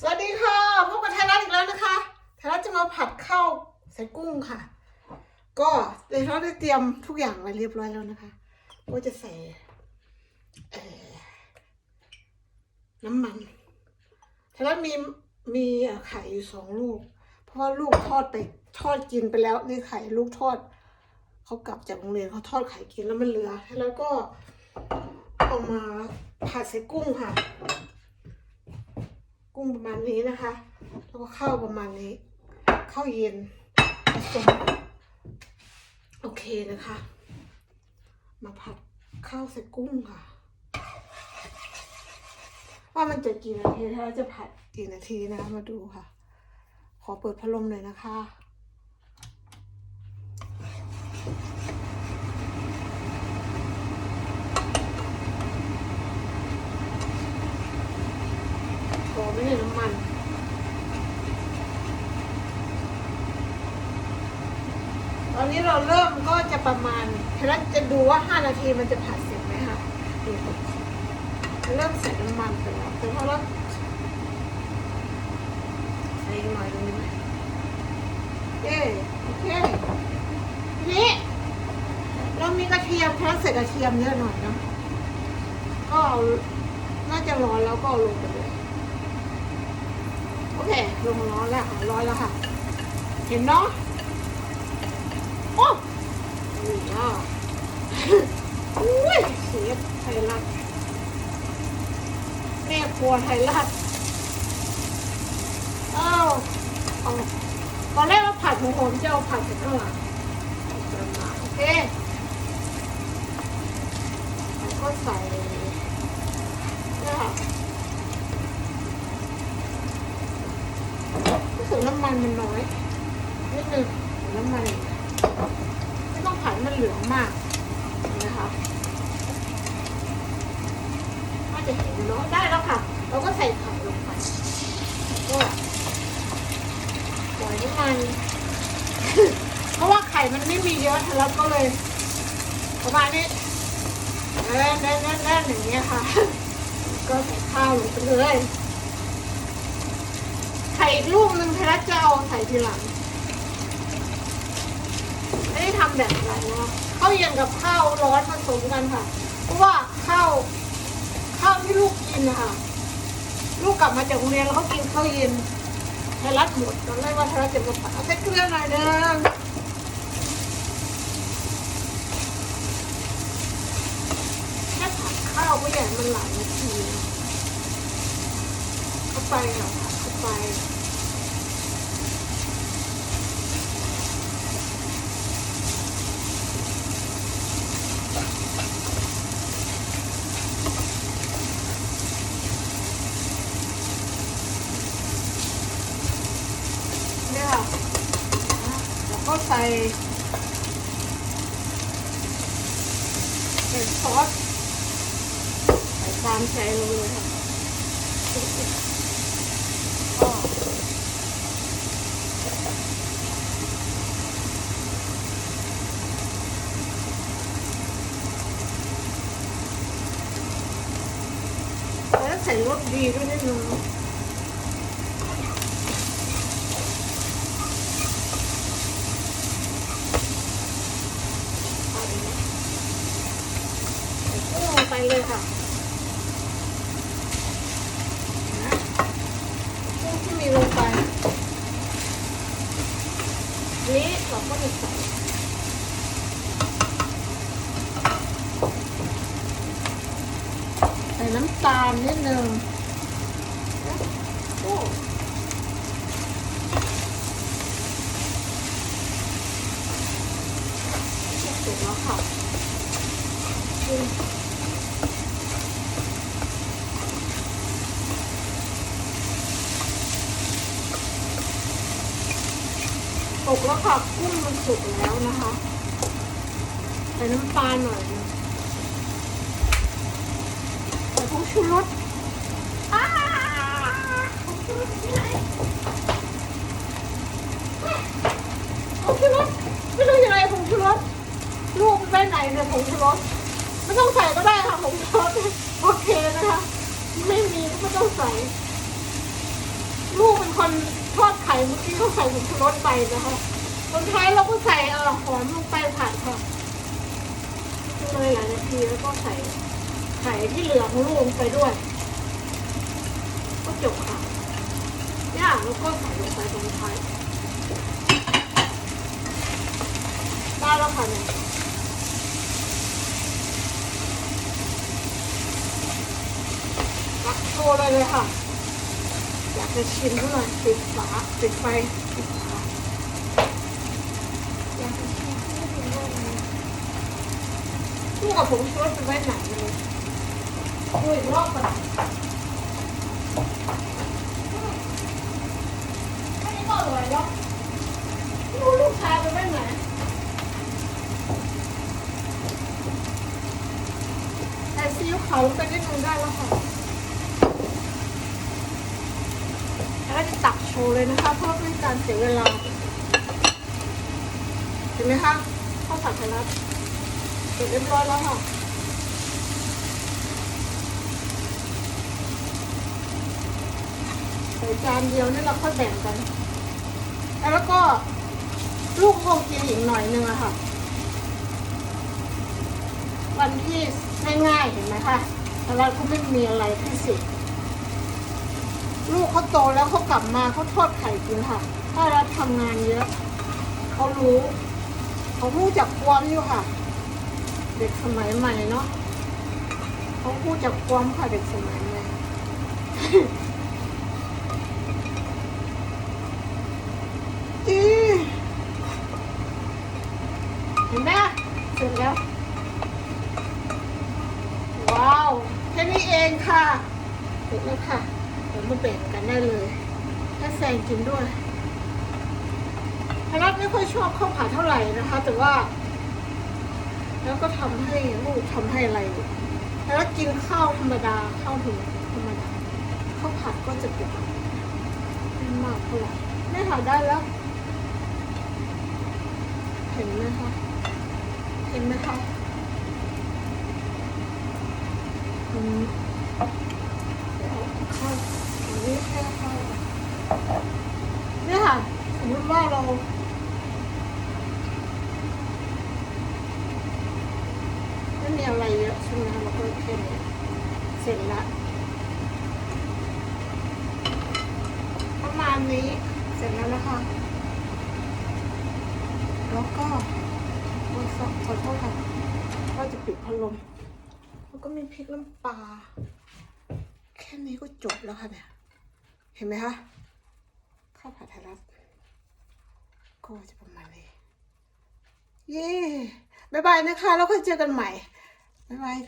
สวัสดีค่ะพบกับไทยรัฐอีกแล้วนะคะไทยรัฐจะมาผัดข้าวใส่กุ้งค่ะ ก็เดี๋ยวเราได้เตรียมทุกอย่างไว้เรียบร้อยแล้วนะคะก็จะใส่น้ำมันไทยรัฐมีมีไข่อยู่สองลูก เพราะว่าลูกทอดไปทอดกินไปแล้วนี่ไข่ลูกทอดเขากลับจากโรงเรียนเขาทอดไข่กินแล้วมันเหลือแล้วก็เอามาผัดใส่กุ้งค่ะ กุ้งประมาณนี้นะคะ แล้วก็ข้าวประมาณนี้ ข้าวเย็นผสมโอเคนะคะ มาผัดข้าวใส่กุ้งค่ะ ว่ามันจะกี่นาทีถ้าจะผัดกี่นาทีนะคะมาดูค่ะ ขอเปิดพัดลมหน่อยนะคะ อไม่ได้น้ำมันตอนนี้เราเริ่มก็จะประมาณแล้วจะดูว่า 5 นาทีมันจะผัดเสร็จไหมคะดูก่อนเริ่มใส่น้ำมันไปแล้วแต่พอเราใส่หน่อยตรงนี้ไหมโอเคโอเคทีนี้เรามีกระเทียมแค่ใส่กระเทียมเยอะหน่อยเนาะก็น่าจะร้อนแล้วก็เอาลงไป เลยโอเคลงร้อนแล้วค่ะร้อนแล้วค่ะ เห็นเนาะโอ้นี่อะอุ้ยเชฟไทยรัฐแม่ครัวไทยรัฐเอ้าเอาตอนแรกเราผัดหัวหอมจะเอาผัดจากข้างหลังโอเคแล้วก็ใส่เนี่ยค่ะ รู้ สึกน้ำมันมันน้อยนิดนึงน้ำมันไม่ต้องผัดมันเหลืองมากนะคะน่าจะเห็นเนาะได้แล้วค่ะ เราก็ใส่ไข่ลงไปก็ปล่อยให้มัน เพราะว่าไข่มันไม่มีเยอะแล้วก็เลยประมาณนี้แน่นแน่นแน่นแน่นอย่างเงี้ยค่ะ ก็ใส่ข้าวลงไปเลย ไข่อีกลูกหนึ่งไทยรัฐจะเอาใส่ทีหลังไม่ได้ทำแบบนั้นนะข้าวเย็นกับข้าวร้อนผสมกันค่ะ เพราะว่าข้าวข้าวที่ลูกกินนะคะลูกกลับมาจากโรงเรียนแล้วเขากินข้าวเย็นไทยรัฐหมดตอนแรกว่าไทยรัฐจะมาผัดเอาใส่เกลือหน่อยเนึงแค่ผัดข้าวไม่ใหญ่มันหลายนาทีเข้าไปค่ะ ไปเนี่ยแล้วก็ใส่ใส่ซอสใส่ตามใจเราเลยค่ะก็แล้วใส่ รสดีด้วยนิดนึงกุ้งลงไปเลยค่ะนะกุ้งที่มีลงไป นี้เราก็จะใส่ใส่ น้ำตาลนิดนึงสุกแล้วค่ะสุกแล้วค่ะกุ้งมันสุกแล้วนะคะใส่น้ำปลาหน่อยนึงใส่ ผงชูรสผงชูรสที่ไหนผงชูรสไม่รู้ยังไงผงชูรสลูกมันไปไหนเนี่ยผงชูรสไม่ต้องใส่ก็ได้ค่ะผงชูรสโอเคนะคะ ไม่มีก็ไม่ต้องใส่ ลูกเป็นคนทอดไข่เมื่อกี้เขาใส่ผงชูรสไปนะคะคนท้ายเราก็ใส่หอมลงไปผัดค่ะเลยหลายนาทีแล้วก็ใส่ ข่ที่เหลือของลูกลงไปด้วย ก็จบค่ะย่างแล้วก็ใส่ลงไปตรงท้ายได้แล้วค่ะเนี่ยตักโชว์เลยเลยค่ะ อยากจะชิมเท่าไหร่ปิดฝาปิดไฟปิดฝาอยากจะชิมให้ดูว่ามันคู่กับผมชูรสเป็นไว้ไหนเลย ดูอีกรอบก่อนอืมแค่นี้ก็อร่อยแล้วไม่รู้ลูกชายไปไว้ไหนแต่ซีอิ๊วขาวลงไปนิดนึงได้แล้วค่ะแล้วก็จะตักโชว์เลยนะคะ เพื่อไม่ให้การเสียเวลา เห็นไหมคะข้าวผัดไทยรัฐเสร็จเรียบร้อยแล้วค่ะ ใส่จานเดียวนี่เราค่อยแบ่งกัน แล้วก็ลูกคงกินอีกหน่อยนึงอะค่ะ วันที่ง่ายๆเห็นไหมคะแต่เราก็ไม่มีอะไรพิเศษลูกเขาโตแล้วเขากลับมาเขาทอดไข่กินค่ะ ถ้าเราทำงานเยอะเขารู้เขาพูดจากความอยู่ค่ะ เด็กสมัยใหม่เนาะเขาพูดจากความค่ะเด็กสมัยใหม่ อีเห็นไหมเสร็จแล้ว ว้าว แค่นี้เองค่ะเสร็จแล้วค่ะเดี๋ยวมาแบ่งกันได้เลยถ้าแซงกินด้วยพนัทไม่ค่อยชอบข้าวผัดเท่าไหร่นะคะ แต่ว่า แล้วก็ทำให้ลูกทำให้อะไรพนัทกินข้าวธรรมดาข้าวหุงธรรมดาข้าวผัดก็จะเปลี่ยนไม่มากเท่าไหร่ไม่ค่ะได้แล้ว เห็นไหมคะเห็นไหมคะอืมข้าอันนี้แค่ข้าเนี่ยค่ะ สมมติว่าเราไม่มีอะไรเยอะใช่ไหมเราก็แค่นี้เสร็จละประมาณนี้เสร็จแล้วนะคะ แล้วก็โอ้ยขอโทษค่ะก็จะปิดพัดลม แล้วก็มีพริกน้ำปลา แค่นี้ก็จบแล้วค่ะเนี่ยเห็นไหมคะข้าวผัดไทยรัฐก็จะประมาณนี้ เย้บ๊ายบายนะคะ แล้วค่อยเจอกันใหม่บ๊ายบายค่ะ